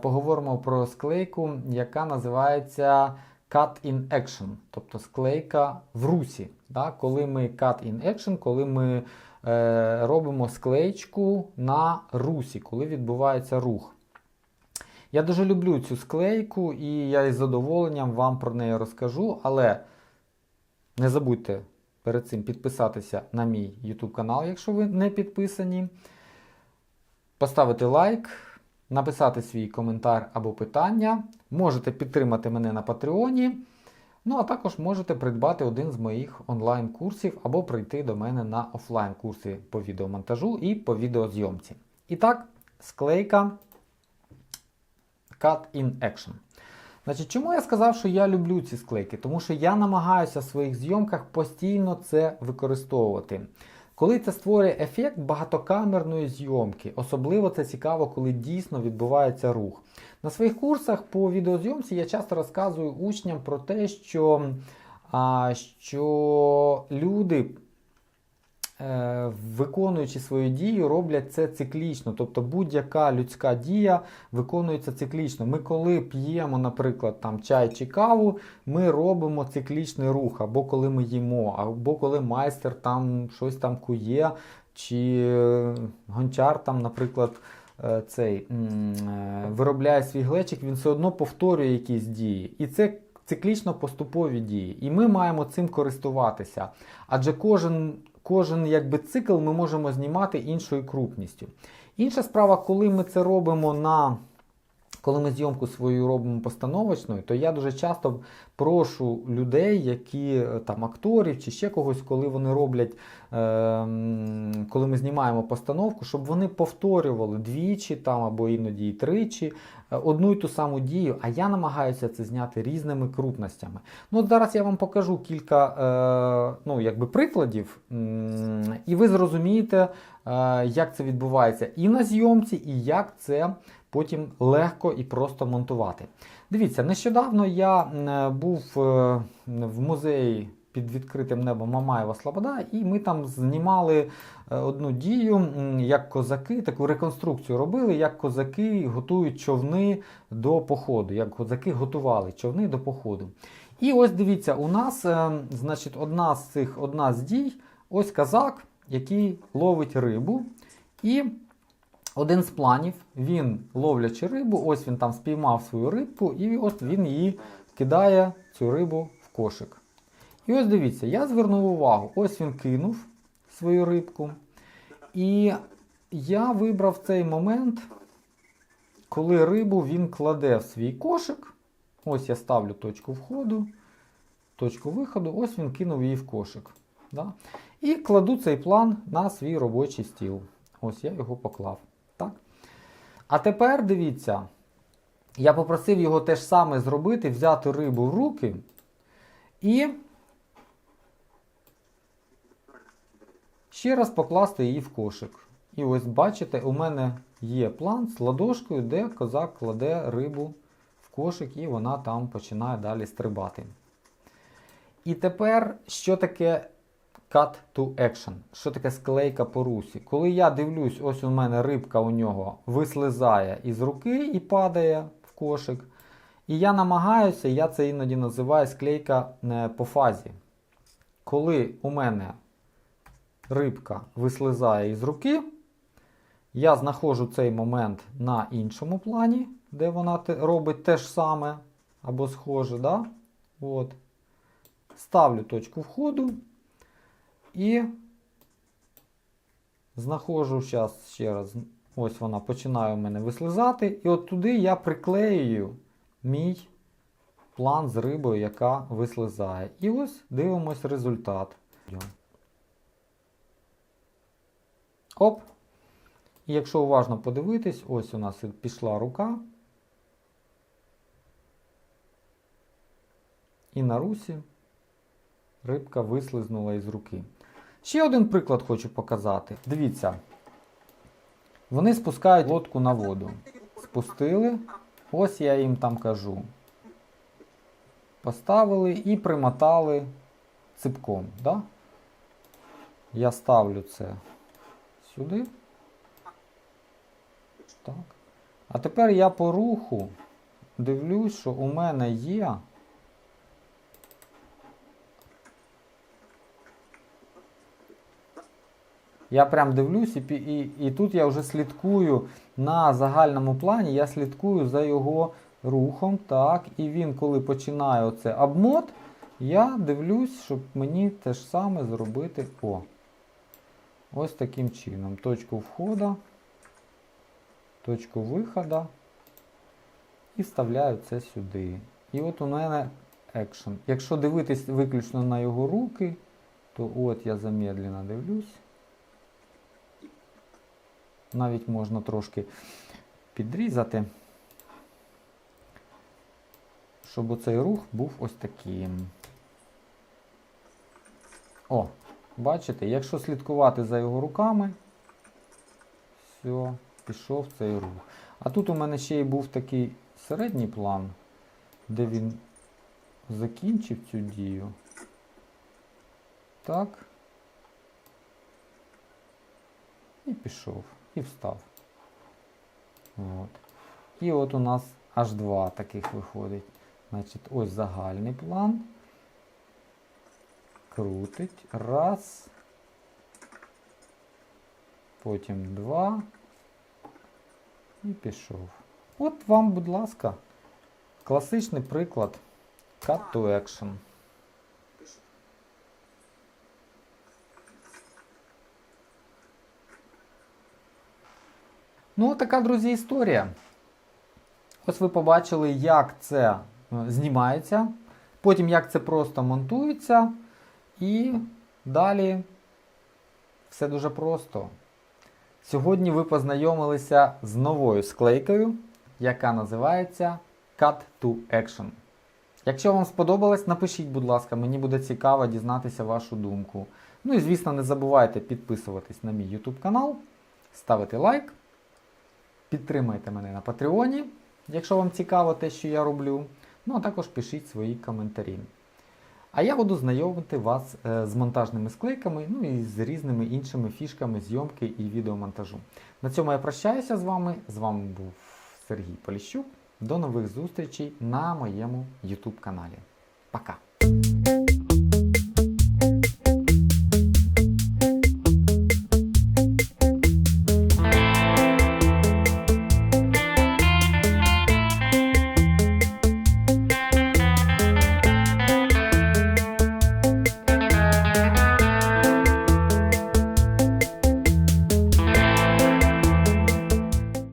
Поговоримо про склейку, яка називається Cut in Action, тобто склейка в русі. Да? Коли ми Cut in Action, коли ми е, робимо склеєчку на русі, коли відбувається рух. Я дуже люблю цю склейку і я із задоволенням вам про неї розкажу, але не забудьте перед цим підписатися на мій YouTube канал, якщо ви не підписані, поставити лайк, написати свій коментар або питання. Можете підтримати мене на Патреоні. Ну, а також можете придбати один з моїх онлайн-курсів або прийти до мене на офлайн-курси по відеомонтажу і по відеозйомці. І так, склейка Cut in Action. Значить, чому я сказав, що я люблю ці склейки? Тому що я намагаюся в своїх зйомках постійно це використовувати. Коли це створює ефект багатокамерної зйомки, особливо це цікаво, коли дійсно відбувається рух. На своїх курсах по відеозйомці я часто розказую учням про те, що, а, що люди, виконуючи свою дію, роблять це циклічно. Тобто будь-яка людська дія виконується циклічно. Ми, коли п'ємо, наприклад, там, чай чи каву, ми робимо циклічний рух, або коли ми їмо, або коли майстер там щось там кує, чи е, гончар там, наприклад. е, Цей е, виробляє свій глечик, він все одно повторює якісь дії. І це циклічно поступові дії. І ми маємо цим користуватися. Адже кожен, кожен якби, цикл ми можемо знімати іншою крупністю. Інша справа, коли ми це робимо на. Коли ми зйомку свою робимо постановочною, то я дуже часто прошу людей, які е, там акторів чи ще когось, коли вони роблять, е, коли ми знімаємо постановку, щоб вони повторювали двічі там або іноді і тричі е, одну і ту саму дію. А я намагаюся це зняти різними крупностями. Ну от зараз я вам покажу кілька е, ну, якби прикладів, і ви зрозумієте, е, як це відбувається і на зйомці, і як це потім легко і просто монтувати. Дивіться, нещодавно я е, був е, в музеї під відкритим небом Мамаєва Слобода, і ми там знімали е, одну дію, як козаки, таку реконструкцію робили, як козаки готують човни до походу, як козаки готували човни до походу. І ось дивіться, у нас значить, одна з цих одна з дій, ось казак, який ловить рибу. І один з планів, він ловлячи рибу, ось він там спіймав свою рибку, і ось він її кидає цю рибу в кошик. І ось дивіться, я звернув увагу, ось він кинув свою рибку. І я вибрав цей момент, коли рибу він кладе в свій кошик. Ось я ставлю точку входу, точку виходу, ось він кинув її в кошик. Да? І кладу цей план на свій робочий стіл. Ось я його поклав. А тепер дивіться, я попросив його те ж саме зробити, взяти рибу в руки і ще раз покласти її в кошик. І ось бачите, у мене є план з ладошкою, де козак кладе рибу в кошик, і вона там починає далі стрибати. І тепер, що таке cut to action? Що таке склейка по русі? Коли я дивлюсь, ось у мене рибка у нього вислизає із руки і падає в кошик. І я намагаюся, я це іноді називаю склейка е, по фазі. Коли у мене рибка вислизає із руки, я знаходжу цей момент на іншому плані, де вона робить те ж саме або схоже. Да? От. Ставлю точку входу і знаходжу зараз ще раз. Ось вона починає у мене вислизати. І от туди я приклеюю мій план з рибою, яка вислизає. І ось дивимось результат. Оп. І якщо уважно подивитись, ось у нас пішла рука. І на русі рибка вислизнула із руки. Ще один приклад хочу показати. Дивіться. Вони спускають лодку на воду. Спустили. Ось я їм там кажу. Поставили і примотали ципком. Да? Я ставлю це сюди. Так. А тепер я по руху дивлюсь, що у мене є. Я прям дивлюсь, і, і, і тут я вже слідкую на загальному плані, я слідкую за його рухом. Так, і він, коли починає оце обмот, я дивлюсь, щоб мені те ж саме зробити. О. Ось таким чином. Точку входу, точку виходу. І вставляю це сюди. І от у мене екшен. Якщо дивитись виключно на його руки, то от я замедлено дивлюсь. Навіть можна трошки підрізати, щоб оцей рух був ось таким. О, бачите, якщо слідкувати за його руками, все, пішов цей рух. А тут у мене ще й був такий середній план, де він закінчив цю дію. Так. І пішов. І встав. От. І от у нас аж два таких виходить. Значить, ось загальний план. Крутить. Раз. Потім два. І пішов. От вам, будь ласка, класичний приклад Cut to Action. Ну, така, друзі, історія. Ось ви побачили, як це е, знімається, потім як це просто монтується, і далі все дуже просто. Сьогодні ви познайомилися з новою склейкою, яка називається Cut to Action. Якщо вам сподобалось, напишіть, будь ласка, мені буде цікаво дізнатися вашу думку. Ну і звісно, не забувайте підписуватись на мій YouTube канал, ставити лайк. Підтримайте мене на Патреоні, якщо вам цікаво те, що я роблю. Ну а також пишіть свої коментарі. А я буду знайомити вас е, з монтажними склейками, ну і з різними іншими фішками зйомки і відеомонтажу. На цьому я прощаюся з вами. З вами був Сергій Поліщук. До нових зустрічей на моєму YouTube каналі. Пока!